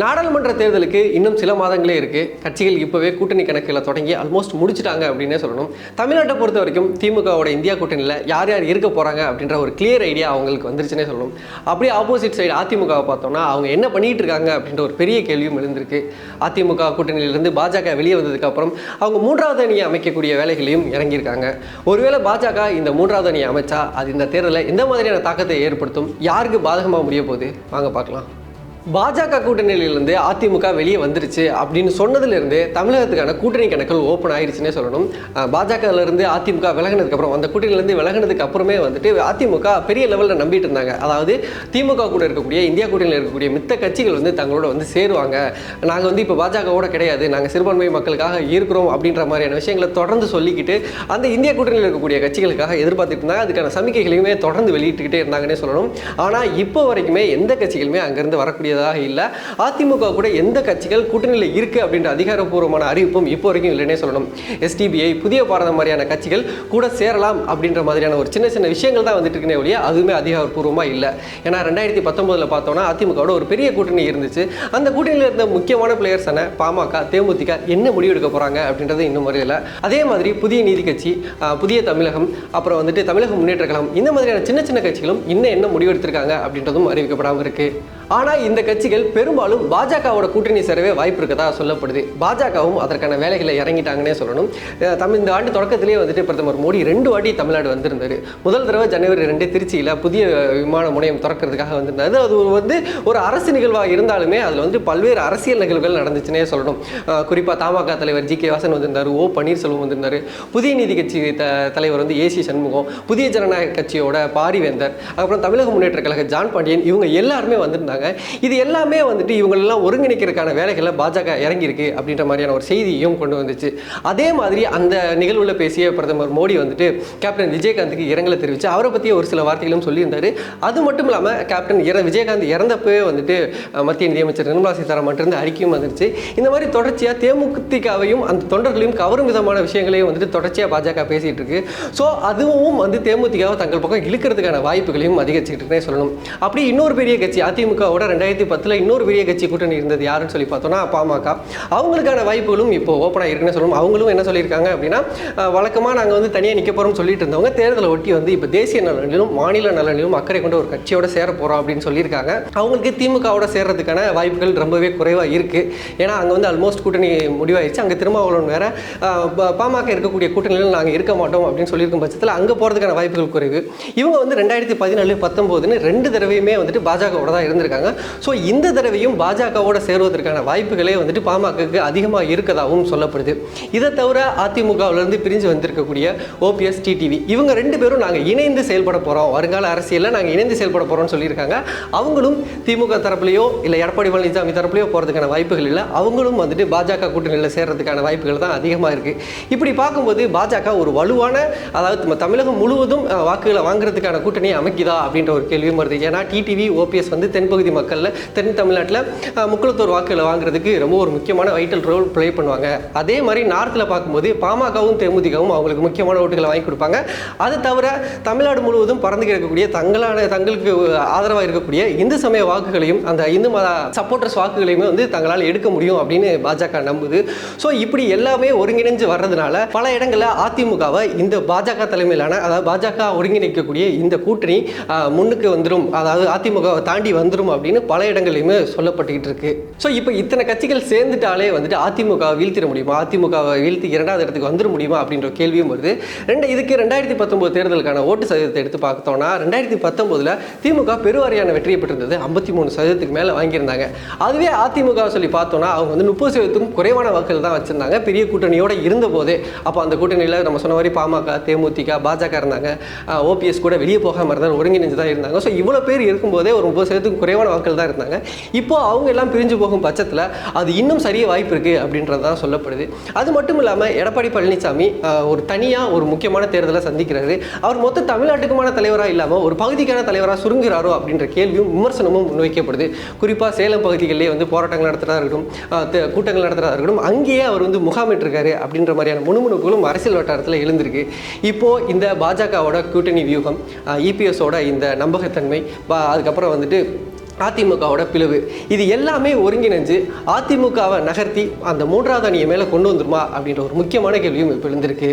நாடாளுமன்ற தேர்தலுக்கு இன்னும் சில மாதங்களே இருக்கு. கட்சிகள் இப்போவே கூட்டணி கணக்கில் தொடங்கி ஆல்மோஸ்ட் முடிச்சிட்டாங்க அப்படின்னே சொல்லணும். தமிழ்நாட்டை பொறுத்த வரைக்கும் திமுகவோட இந்தியா கூட்டணியில் யார் யார் இருக்க போறாங்க அப்படின்ற ஒரு கிளியர் ஐடியா அவங்களுக்கு வந்துருச்சுன்னே சொல்லணும். அப்படியே ஆப்போசிட் சைடு அதிமுகவை பார்த்தோம்னா அவங்க என்ன பண்ணிட்டு இருக்காங்க அப்படின்ற ஒரு பெரிய கேள்வியும் எழுந்திருக்கு. அதிமுக கூட்டணியிலிருந்து பாஜக வெளியே வந்ததுக்கப்புறம் அவங்க மூன்றாவது அணியை அமைக்கக்கூடிய வேலைகளையும் இறங்கியிருக்காங்க. ஒருவேளை பாஜக இந்த மூன்றாவது அணியை அமைச்சா அது இந்த தேர்தலில் எந்த மாதிரியான தாக்கத்தை ஏற்படுத்தும் யாருக்கு பாதகமாக முடிய போகுது? வாங்க பார்க்கலாம். பாஜக கூட்டணியிலிருந்து அதிமுக வெளியே வந்துருச்சு அப்படின்னு சொன்னதுலேருந்து தமிழகத்துக்கான கூட்டணி கணக்குகள் ஓப்பன் ஆயிடுச்சுன்னே சொல்லணும். பாஜகலேருந்து அதிமுக விலகினதுக்கப்புறம் அந்த கூட்டணியிலேருந்து விலகினதுக்கு அப்புறமே வந்துட்டு அதிமுக பெரிய லெவலில் நம்பிட்டு இருந்தாங்க. அதாவது திமுக கூட இருக்கக்கூடிய இந்தியா கூட்டணியில் இருக்கக்கூடிய மித்த கட்சிகள் வந்து தங்களோட வந்து சேருவாங்க. நாங்கள் வந்து இப்போ பாஜகவோட கிடையாது. நாங்கள் சிறுபான்மை மக்களுக்காக இருக்கிறோம் அப்படின்ற மாதிரியான விஷயங்களை தொடர்ந்து சொல்லிக்கிட்டு அந்த இந்தியா கூட்டணியில் இருக்கக்கூடிய கட்சிகளுக்காக எதிர்பார்த்துட்டு இருந்தாங்க. அதுக்கான சமிக்கைகளையுமே தொடர்ந்து வெளியிட்டுக்கிட்டே இருந்தாங்கன்னே சொல்லணும். ஆனால் இப்போ வரைக்குமே எந்த கட்சிகளுமே அங்கேருந்து வரக்கூடிய வரக்கூடியதாக இல்லை. அதிமுக கூட எந்த கட்சிகள் கூட்டணியில் இருக்குது அப்படின்ற அதிகாரப்பூர்வமான அறிவிப்பும் இப்போ வரைக்கும் இல்லைன்னே சொல்லணும். எஸ்டிபிஐ புதிய பாரதம் மாதிரியான கட்சிகள் கூட சேரலாம் அப்படின்ற மாதிரியான ஒரு சின்ன சின்ன விஷயங்கள் தான் வந்துட்டு இருக்கனே ஒழிய அதுவுமே அதிகாரப்பூர்வமாக இல்லை. ஏன்னா ரெண்டாயிரத்தி பத்தொம்போதில் பார்த்தோம்னா அதிமுகவோட ஒரு பெரிய கூட்டணி இருந்துச்சு. அந்த கூட்டணியில் இருந்த முக்கியமான பிளேயர்ஸ் என்ன? பாமக தேமுதிக என்ன முடிவு எடுக்க போகிறாங்க அப்படின்றது இன்னும் முறையில் அதே மாதிரி புதிய நீதி கட்சி புதிய தமிழகம் அப்புறம் வந்துட்டு தமிழக முன்னேற்ற கழகம் இந்த மாதிரியான சின்ன சின்ன கட்சிகளும் இன்னும் என்ன முடிவெடுத்திருக்காங்க அப்படின்றதும் அறிவிக்கப்படாமல் இருக்குது ஆனால் இந்த கட்சிகள் பெரும்பாலும் பாஜகவோட கூட்டணி சேரவே வாய்ப்பு இருக்கதா சொல்லப்படுது. பாஜகவும் அதற்கான வேலைகளை இறங்கிட்டாங்கன்னே சொல்லணும். தமிழ் இந்த ஆண்டு தொடக்கத்திலேயே வந்துட்டு பிரதமர் மோடி ரெண்டு வாட்டி தமிழ்நாடு வந்திருந்தாரு. முதல் தடவை ஜனவரி ரெண்டு திருச்சியில் புதிய விமான முனையம் திறக்கிறதுக்காக வந்திருந்தாரு. அது ஒரு வந்து ஒரு அரசு நிகழ்வாக இருந்தாலுமே அதில் வந்து பல்வேறு அரசியல் நிகழ்வுகள் நடந்துச்சுன்னே சொல்லணும். குறிப்பாக தமாக தலைவர் ஜி கே வாசன் வந்திருந்தார் ஓ பன்னீர்செல்வம் வந்திருந்தார் புதிய நீதி கட்சி த தலைவர் வந்து ஏசி சண்முகம் புதிய ஜனநாயக கட்சியோட பாரிவேந்தர் அப்புறம் தமிழக முன்னேற்ற கழக ஜான் பாண்டியன் இவங்க எல்லாருமே வந்திருந்தாங்க. இது எல்லாமே வந்துட்டு இவங்களெல்லாம் ஒருங்கிணைக்கிறதுக்கான வேலைகளை பாஜக இறங்கியிருக்கு அப்படின்ற மாதிரியான ஒரு செய்தியும் கொண்டு வந்துச்சு. அதே மாதிரி அந்த நிகழ்வில் பேசிய பிரதமர் மோடி வந்துட்டு கேப்டன் விஜயகாந்துக்கு இரங்கலை தெரிவித்து அவரை பற்றிய ஒரு சில வார்த்தைகளும் சொல்லியிருந்தாரு. அது மட்டும் இல்லாமல் கேப்டன் இற விஜயகாந்த் இறந்தப்பவே வந்துட்டு மத்திய நிதியமைச்சர் நிர்மலா சீதாராமன் இருந்து அறிக்கையும் வந்துருச்சு. இந்த மாதிரி தொடர்ச்சியாக தேமுதிகவையும் அந்த தொண்டர்களையும் கவரும் விதமான விஷயங்களையும் வந்துட்டு தொடர்ச்சியாக பாஜக பேசிகிட்டு இருக்கு. ஸோ அதுவும் வந்து தேமுதிகவை தங்கள் பக்கம் இழுக்கிறதுக்கான வாய்ப்புகளையும் அதிகரிச்சுக்கிட்டு சொல்லணும். அப்படி இன்னொரு பெரிய கட்சி அதிமுகவோட ரெண்டாயிரத்தி பத்தில் இன்னொரு பெரிய கட்சி கூட்டணி இருந்தது. யாருன்னு சொல்லி பார்த்தோம்னா பாமக. அவங்களுக்கான வாய்ப்புகளும் இப்போ ஓப்பனாக இருக்குன்னு சொல்லணும். அவங்களும் என்ன சொல்லியிருக்காங்க அப்படின்னா வழக்கமாக நாங்கள் வந்து தனியாக நிற்க போகிறோம்னு சொல்லிட்டு இருந்தவங்க தேர்தலை ஒட்டி வந்து இப்போ தேசிய நலனிலும் மாநில நலனிலும் அக்கறை கொண்ட ஒரு கட்சியோட சேர போகிறோம் அப்படின்னு சொல்லியிருக்காங்க. அவங்களுக்கு திமுகவோட சேர்றதுக்கான வாய்ப்புகள் ரொம்பவே குறைவாக இருக்குது ஏன்னா அங்கே வந்து ஆல்மோஸ்ட் கூட்டணி முடிவாயிருச்சு. அங்கே திருமாவளவன் வேற பாமக இருக்கக்கூடிய கூட்டணியில் நாங்கள் இருக்க மாட்டோம் அப்படின்னு சொல்லியிருக்கும் பட்சத்தில் அங்கே போகிறதுக்கான வாய்ப்புகள் குறைவு. இவங்க வந்து ரெண்டாயிரத்தி பதினாலு பத்தொம்போதுன்னு ரெண்டு தடவையுமே வந்துட்டு பாஜகவோட தான் இருந்திருக்காங்க. ஸோ இந்த தடவையும் பாஜகவோட சேருவதற்கான வாய்ப்புகளே வந்துட்டு பாமகக்கு அதிகமாக இருக்கதாகவும் சொல்லப்படுது. இதை தவிர அதிமுகவிலிருந்து பிரிஞ்சு வந்திருக்கக்கூடிய ஓபிஎஸ் டிடிவி இவங்க ரெண்டு பேரும் நாங்கள் இணைந்து செயல்பட போகிறோம் வருங்கால அரசியலில் நாங்கள் இணைந்து செயல்பட போகிறோம்னு சொல்லியிருக்காங்க. அவங்களும் திமுக தரப்புலையோ இல்லை எடப்பாடி பழனிசாமி தரப்புலையோ போகிறதுக்கான வாய்ப்புகள் இல்லை. அவங்களும் வந்துட்டு பாஜக கூட்டணியில் சேர்றதுக்கான வாய்ப்புகள் தான் அதிகமாக இருக்குது இப்படி பார்க்கும்போது பாஜக ஒரு வலுவான அதாவது தமிழகம் முழுவதும் வாக்குகளை வாங்குறதுக்கான கூட்டணியை அமைக்குதா அப்படின்ற ஒரு கேள்வியும் வருது. ஏன்னா டிடிவி ஓபிஎஸ் வந்து தென்பகுதி மக்களில் தென் தமிழ்நாட்டில் அஹ், முக்குளத்தூர் வாக்குகளை வாங்குறதுக்கு ரொம்ப ஒரு முக்கியமான வைட்டல் ரோல் ப்ளே பண்ணுவாங்க. அதே மாதிரி நார்த்தில் பார்க்கும்போது பாமகவும் தேமுதிகவும் அவங்களுக்கு முக்கியமான ஓட்டுகளை வாங்கி கொடுப்பாங்க. அது தவிர தமிழ்நாடு முழுவதும் பறந்து கிடக்கக்கூடிய தங்களான தங்களுக்கு ஆதரவாக இருக்கக்கூடிய இந்து சமய வாக்குகளையும் அந்த இந்து மத சப்போர்ட்டர்ஸ் வாக்குகளையுமே வந்து தங்களால் எடுக்க முடியும் அப்படின்னு பாஜக நம்புது. ஸோ இப்படி எல்லாமே ஒருங்கிணைஞ்சு வர்றதுனால பல இடங்களில் அதிமுகவை இந்த பாஜக தலைமையிலான அதாவது பாஜக ஒருங்கிணைக்கக்கூடிய இந்த கூட்டணி முன்னுக்கு வந்துடும் அதாவது அதிமுகவை தாண்டி வந்துடும் அப்படின்னு பல இடங்கள்லையுமே சொல்லப்பட்டுக்கிட்டு இருக்கு. ஸோ இப்போ இத்தனை கட்சிகள் சேர்ந்துட்டாலே வந்துட்டு அதிமுக வீழ்த்திட முடியுமா? அதிமுகவை வீழ்த்தி இரண்டாவது இடத்துக்கு வந்துட முடியுமா? அப்படின்ற கேள்வியும் வருது. ரெண்டு இதுக்கு ரெண்டாயிரத்தி பத்தொம்போது தேர்தலுக்கான ஓட்டு சதவீதத்தை எடுத்து பார்த்தோம்னா ரெண்டாயிரத்தி பத்தொம்போதில் திமுக பெருவாரியான வெற்றியை பெற்றிருந்தது. ஐம்பத்தி மூணு சதவீதத்துக்கு மேலே வாங்கியிருந்தாங்க. அதுவே அதிமுக சொல்லி பார்த்தோம்னா அவங்க வந்து முப்பது சதவீதத்துக்கும் குறைவான வாக்குகள் தான் வச்சிருந்தாங்க. பெரிய கூட்டணியோட இருந்த போதே அப்போ அந்த கூட்டணியில் நம்ம சொன்ன மாதிரி பாமக தேமுதிக பாஜக இருந்தாங்க. ஓபிஎஸ் கூட வெளியே போகாமல் இருந்தாங்க ஒருங்கிணைஞ்சு தான் இருந்தாங்க. ஸோ இவ்வளோ பேர் இருக்கும்போதே ஒரு முப்பது சதவீதத்துக்கும் குறைவான வாக்குகள் தான் இருந்தாங்க. இப்போ அவங்க எல்லாம் பிரிஞ்சு போகும் பட்சத்தில் அது இன்னும் சரிய வாய்ப்பு இருக்குது அப்படின்றது தான் சொல்லப்படுது. அது மட்டும் இல்லாமல் எடப்பாடி பழனிசாமி ஒரு தனியாக ஒரு முக்கியமான தேர்தலை சந்திக்கிறாரு. அவர் மொத்த தமிழ்நாட்டுக்குமான தலைவராக இல்லாமல் ஒரு பகுதிக்கான தலைவராக சுருங்குகிறாரோ அப்படின்ற கேள்வியும் விமர்சனமும் முன்வைக்கப்படுது குறிப்பாக சேலம் பகுதிகளிலே வந்து போராட்டங்கள் நடத்துகிறதா இருக்கட்டும் கூட்டங்கள் நடத்துகிறதா இருக்கட்டும் அங்கேயே அவர் வந்து முகாமிட்டிருக்காரு அப்படின்ற மாதிரியான முணுமுணுப்புகளும் அரசியல் வட்டாரத்தில் எழுந்திருக்கு. இப்போது இந்த பாஜகவோட கூட்டணி வியூகம் இபிஎஸோட இந்த நம்பகத்தன்மை அதுக்கப்புறம் வந்துட்டு அதிமுகவோட பிளவு. இது எல்லாமே ஒருங்கிணைஞ்சு அதிமுகவை நகர்த்தி அந்த மூன்றாவது அணியை மேலே கொண்டு வந்துருமா அப்படின்ற ஒரு முக்கியமான கேள்வியும் இப்போ எழுந்திருக்கு.